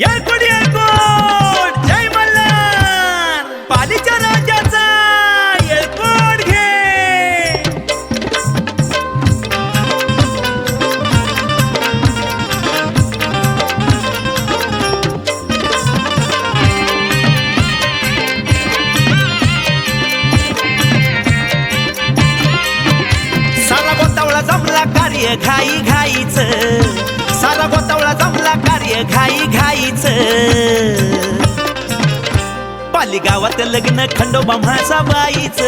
येळकोट येळकोट जय मल्हार. पालीच्या राजाचा येळकोट घे. सारा गोतावळा जमला कार्य घाई घाईच. घाई घाईच. पाली गावात लग्न खंडोबा म्हासा बाईच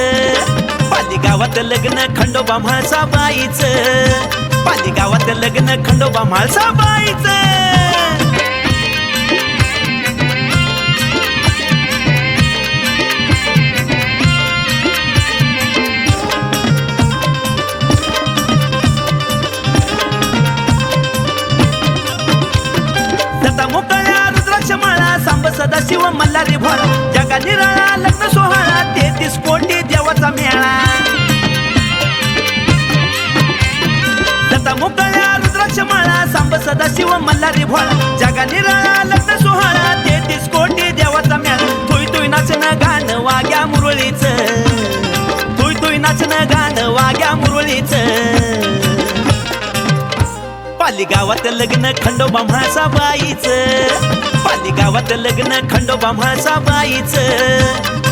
पाली गावात लग्न खंडोबा म्हासा बाईच पाली गावात लग्न खंडोबा म्हासा बाईच सदाशिव मल्हारी भर. जगा निराळा लग्न सोहळा तेहतीस कोटी देवाचा मेळा. दत्ता मोकळ्या रुद्राक्ष माळा सांब सदाशिव मल्हारी भोळा जगा निराळा लग्न सोहळा तेहतीस कोटी देवाचा मेळा. तुई तुय नाचन गाण वाग्या मुरळीच. तुय तुय नाचन गाण वाग्या मुरळीच. पाली गावात लग्न खंडोबा म्हाळसा बाईच पाली गावात लग्न खंडोबा म्हाळसा बाईच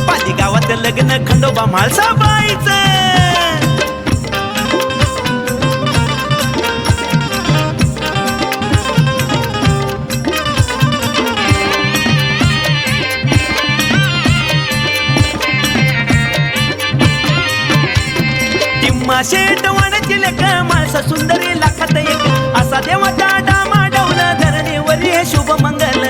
पाली गावात लग्न खंडोबा म्हाळसा बाईच माशे शेट वाण्याची लेख माणसा सुंदरी लाखात एक. असा देवाचा डामा डौल धरणीवर हे शुभ मंगल.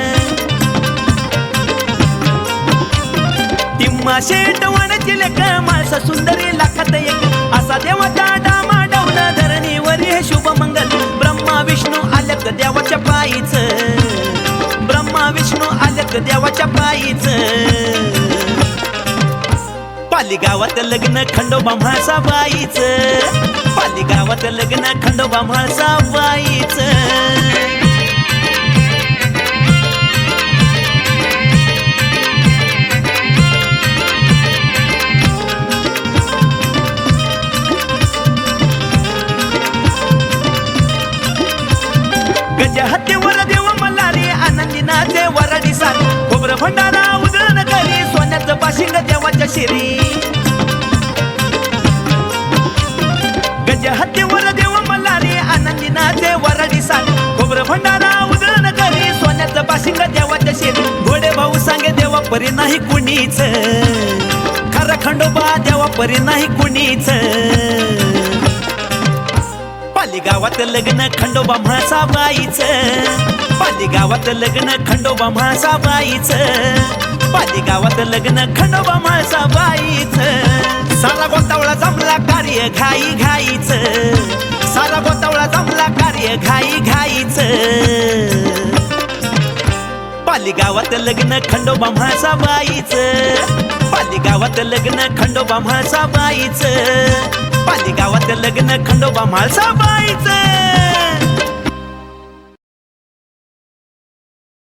टिम्मा शेट वनची लेख माळसा सुंदरी लाखात एक. असा देवाचा डामा डौल धरणीवर हे शुभ मंगल. ब्रह्मा विष्णू आलक देवाच्या पायीच. ब्रह्मा विष्णू आलक देवाच्या पायीच. पाली गावात लग्न खंडोबा म्हाळसा बाईच पाली गावात लग्न खंडोबा म्हाळसा बाईच गज हत्तेवर देव मल्हारी आनंदी नाचे वराडी सारी. खोबरं भंडारा उजळण करी सोन्याचं बाशिंग देवाच्या शिरी. नाचे वराडी सांग खोबर भंडारा उजळण करी सोन्याचं बाशिंग देवाच्या शिरी घोडे भाऊ सांगे देवा परी नाही कुणीच. खरं खंडोबा देवा परी नाही कुणीच. पाली गावात लग्न खंडोबा म्हाळसा बाईच पाली गावात लग्न खंडोबा म्हाळसा बाईच पाली गावात लग्न खंडोबा म्हाळसा बाईच सारा गोतावळा जमला कार्य घाई घाईच. कार्य घाई घाईच. पालिगावात लग्न खंडोबा म्हाळसा बाईच पालिगावात लग्न खंडोबा म्हाळसा बाईच पालिगावात लग्न खंडोबा म्हाळसा बाईच